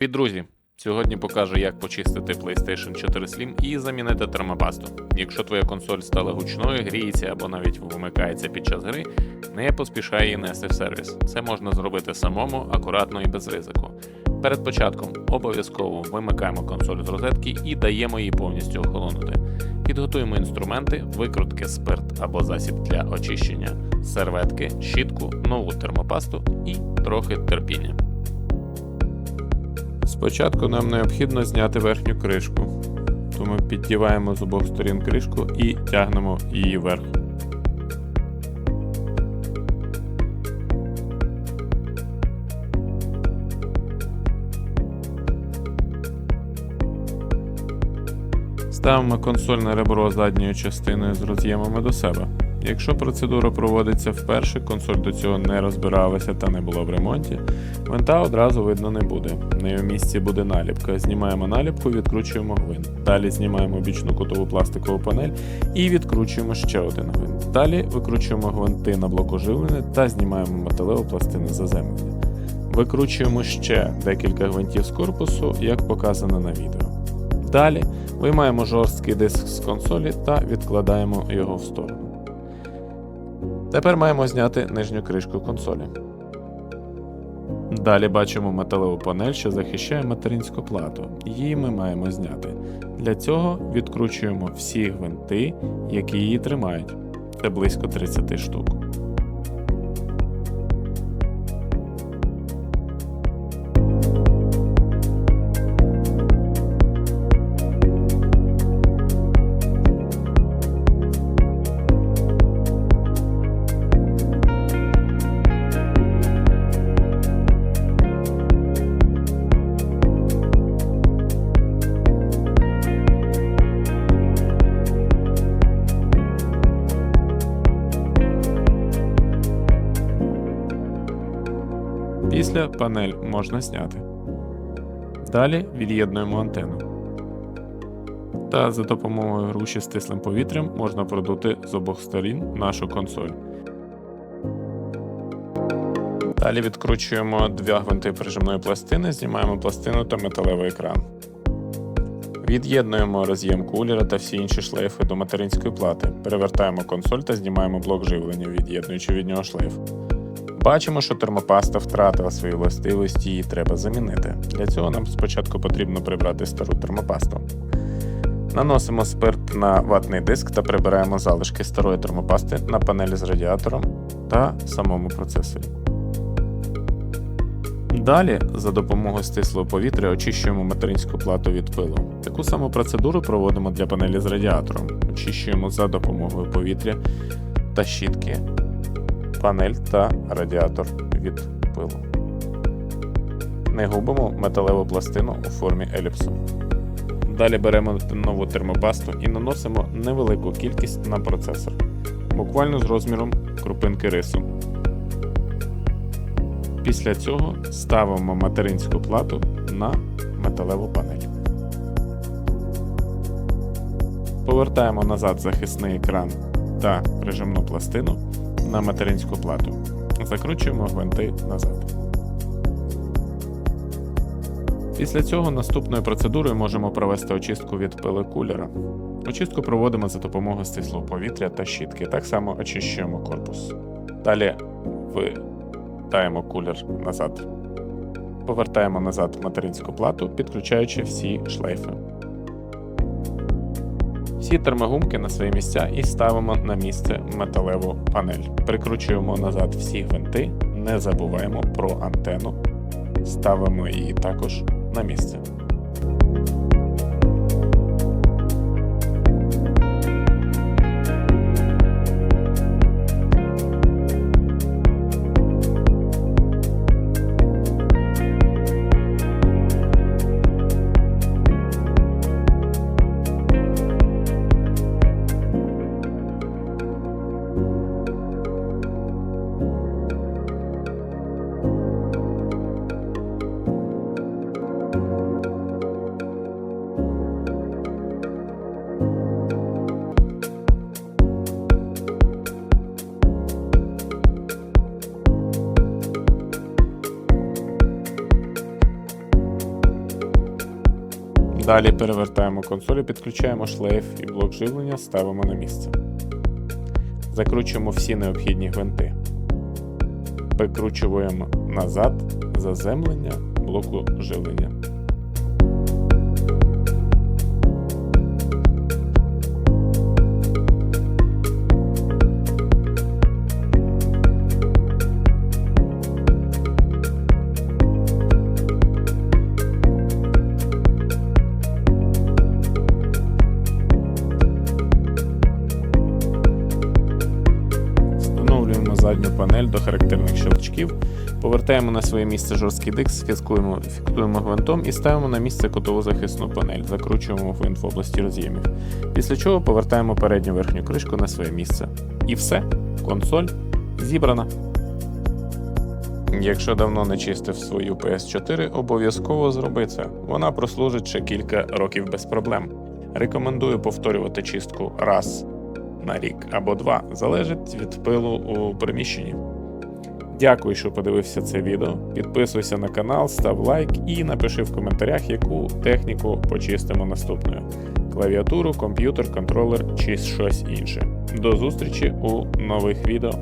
Привіт, друзі! Сьогодні покажу, як почистити PlayStation 4 Slim і замінити термопасту. Якщо твоя консоль стала гучною, гріється або навіть вимикається під час гри, не поспішай її нести в сервіс. Це можна зробити самому, акуратно і без ризику. Перед початком обов'язково вимикаємо консоль з розетки і даємо їй повністю охолонути. Підготуємо інструменти, викрутки, спирт або засіб для очищення, серветки, щітку, нову термопасту і трохи терпіння. Спочатку нам необхідно зняти верхню кришку, тому піддіваємо з обох сторін кришку і тягнемо її вверх. Ставимо консоль на ребро задньою частиною з роз'ємами до себе. Якщо процедура проводиться вперше, консоль до цього не розбиралася та не було в ремонті, винта одразу видно не буде. На його місці буде наліпка. Знімаємо наліпку, відкручуємо гвинт. Далі знімаємо бічну кутову пластикову панель і відкручуємо ще один гвинт. Далі викручуємо гвинти на блоку живлення та знімаємо металеву пластину заземлення. Викручуємо ще декілька гвинтів з корпусу, як показано на відео. Далі виймаємо жорсткий диск з консолі та відкладаємо його в сторону. Тепер маємо зняти нижню кришку консолі. Далі бачимо металеву панель, що захищає материнську плату. Її ми маємо зняти. Для цього відкручуємо всі гвинти, які її тримають. Це близько 30 штук. Після панель можна зняти. Далі від'єднуємо антенну. Та за допомогою груші з тислим повітрям можна продути з обох сторін нашу консоль. Далі відкручуємо два гвинти прижимної пластини, знімаємо пластину та металевий екран. Від'єднуємо роз'єм кулера та всі інші шлейфи до материнської плати. Перевертаємо консоль та знімаємо блок живлення, від'єднуючи від нього шлейф. Бачимо, що термопаста втратила свої властивості, її треба замінити. Для цього нам спочатку потрібно прибрати стару термопасту. Наносимо спирт на ватний диск та прибираємо залишки старої термопасти на панелі з радіатором та самому процесорі. Далі, за допомогою стислого повітря, очищуємо материнську плату від пилу. Таку саму процедуру проводимо для панелі з радіатором. Очищуємо за допомогою повітря та щітки панель та радіатор від пилу. Не губимо металеву пластину у формі еліпсу. Далі беремо нову термопасту і наносимо невелику кількість на процесор, буквально з розміром крупинки рису. Після цього ставимо материнську плату на металеву панель. Повертаємо назад захисний екран та прижимну пластину на материнську плату. Закручуємо гвинти назад. Після цього наступною процедурою можемо провести очистку від пили кулера. Очистку проводимо за допомогою стислого повітря та щітки. Так само очищуємо корпус. Далі витаємо кулер назад. Повертаємо назад материнську плату, підключаючи всі шлейфи. Всі термогумки на свої місця і ставимо на місце металеву панель. Прикручуємо назад всі гвинти, не забуваємо про антенну, ставимо її також на місце. Далі перевертаємо консоль, підключаємо шлейф і блок живлення ставимо на місце. Закручуємо всі необхідні гвинти. Прикручуємо назад заземлення блоку живлення. Задню панель до характерних щелчків, повертаємо на своє місце жорсткий диск, фіксуємо, фіксуємо гвинтом і ставимо на місце котову захисну панель, закручуємо гвинт в області роз'ємів. Після чого повертаємо передню верхню кришку на своє місце. І все, консоль зібрана. Якщо давно не чистив свою PS4, обов'язково зроби це. Вона прослужить ще кілька років без проблем. Рекомендую повторювати чистку раз на рік або два, залежить від пилу у приміщенні. Дякую, що подивився це відео. Підписуйся на канал, став лайк і напиши в коментарях, яку техніку почистимо наступною: клавіатуру, комп'ютер, контролер чи щось інше. До зустрічі у нових відео.